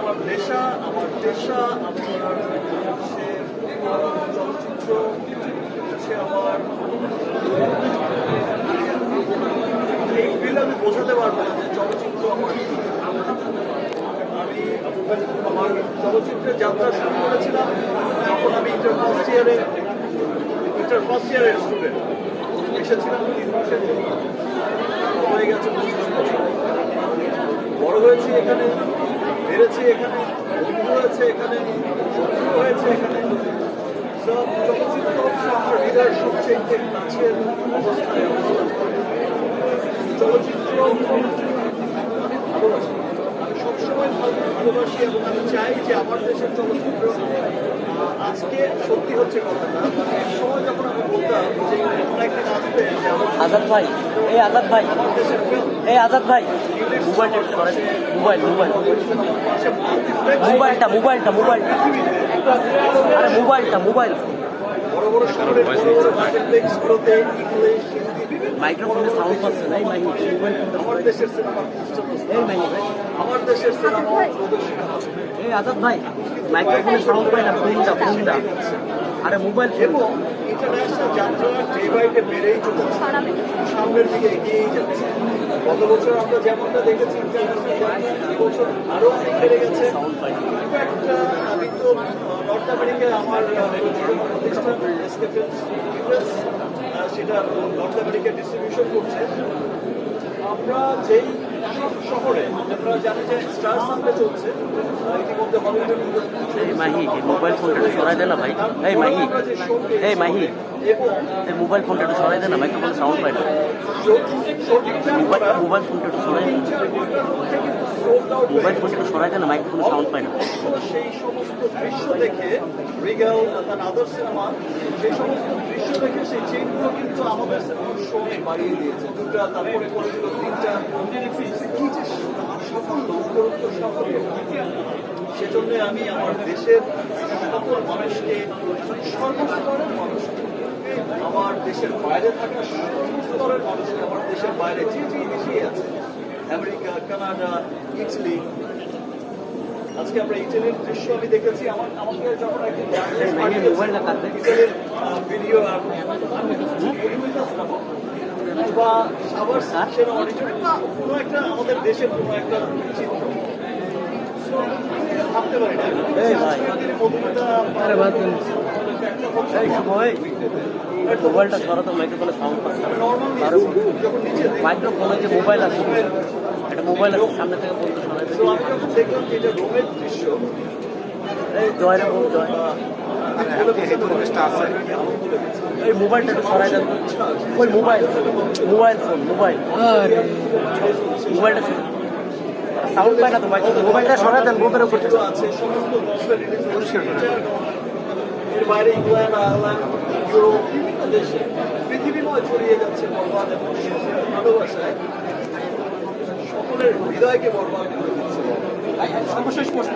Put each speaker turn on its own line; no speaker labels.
আমার নেশা, আমার পেশা, আমার হচ্ছে চলচ্চিত্র হচ্ছে আমার ফিল আমি বোঝাতে পারব না যে চলচ্চিত্র আমার। আমি আমার চলচ্চিত্রের যাত্রা শুরু করেছিলাম যখন আমি ইন্টার ফার্স্ট ইয়ারে ইন্টার ফার্স্ট ইয়ারের স্টুডেন্ট এসেছিলাম তিন মাসের জন্য হয়ে গেছে পঁচিশ বছর বড় হয়েছি এখানে বেড়েছি, এখানে হয়েছে এখানে হয়েছে, এখানে আমার হৃদয়ের সবচেয়ে কাছের অবস্থায় চলচ্চিত্র ভালোবাসি। আমি ভালোবাসি আমি চাই যে আমার দেশের চলচ্চিত্র আজকে সত্যি হচ্ছে কথাটা। এক সময় যখন আমি বলতাম যে কোনো একদিন আসবে যে আমার
ভাই এই আজাদ ভাই। এই আজাদ ভাই। মোবাইলটা। মোবাইল। মোবাইল মোবাইলটা মোবাইলটা মোবাইলটা আরে মোবাইলটা মোবাইল
বড় বড়
সাউন্ড
আমার দেশের
এই আজাদ ভাই, মাইক্রোফোনে সাউন্ড পাই না আরে মোবাইল
ইন্টারন্যাশনাল যাত্রা ডে বাই বেড়েই চলেছে। সামনের দিকে এগিয়েই যাচ্ছে। গত বছর আমরা যেমনটা দেখেছি বছর আরও অনেক বেড়ে গেছে। আমি তো নর্থ আমেরিকায় আমার প্রতিষ্ঠান সেটা নর্থ আমেরিকায় ডিস্ট্রিবিউশন করছে। আমরা যেই শহরে আমরা জানি যে স্টার সামনে চলছে। ইতিমধ্যে হলিউডের
এই মাহি মোবাইল ফোনটা একটু সরাই দে না ভাই। এই মাহি এই মাহি। এই মোবাইল ফোনটা একটু সরাই দে না মাইক্রোফোনে সাউন্ড পাই না। মোবাইল ফোনটা একটু সরাই মোবাইল ফোনটা একটু সরাই দে না মাইক্রোফোনে সাউন্ড পাই না।
সেই সমস্ত দৃশ্য দেখে রিগাল তার আদার সিনেমা সেই সমস্ত দৃশ্য দেখে সেই চেনগুলো কিন্তু আমাদের সিনেমার বাড়িয়ে দিয়েছে। দুটা তারপরে সেজন্য আমি আমার দেশের সকল মানুষকে সর্বস্তরের মানুষকে আমার দেশের বাইরে থাকা সর্বস্তরের মানুষকে আমার দেশের বাইরে যে যে দেশেই আছে আমেরিকা কানাডা ইটালি আজকে আমরা ইটালির দৃশ্য আমি দেখেছি আমার আমাকে যখন
মানে কাটবে?
ইটালির ভিডিও বা সাবার সেনা অডিটরিয়াম বা কোনো একটা আমাদের দেশের কোনো একটা চিত্র। ভাবতে পারি না।
সময়। মোবাইলটা সরাতো মাইক্রোফোনে সাউন্ড পাচ্ছে মাইক্রোফোনে যে মোবাইল আছে একটা মোবাইল আছে সামনে থেকে বলতে শোনা
আমি যখন দেখলাম যে এটা রোমের
এই জয় রে বল জয় এই মোবাইলটা একটু সরাই দেন। ওই মোবাইল মোবাইল ফোন মোবাইল। মোবাইলটা সাউন্ড পায় না তো মাইক্রোফোন মোবাইলটা সরাই দেন বুকের উপর
আছে সমস্ত গল্পের এর বাইরে ইংল্যান্ড আয়ারল্যান্ড ইউরোপ বিভিন্ন দেশে পৃথিবীময় ছড়িয়ে যাচ্ছে বরবাদ এবং ভালোবাসায় সকলের হৃদয়কে বরবাদ করে দিচ্ছে। সর্বশেষ প্রশ্ন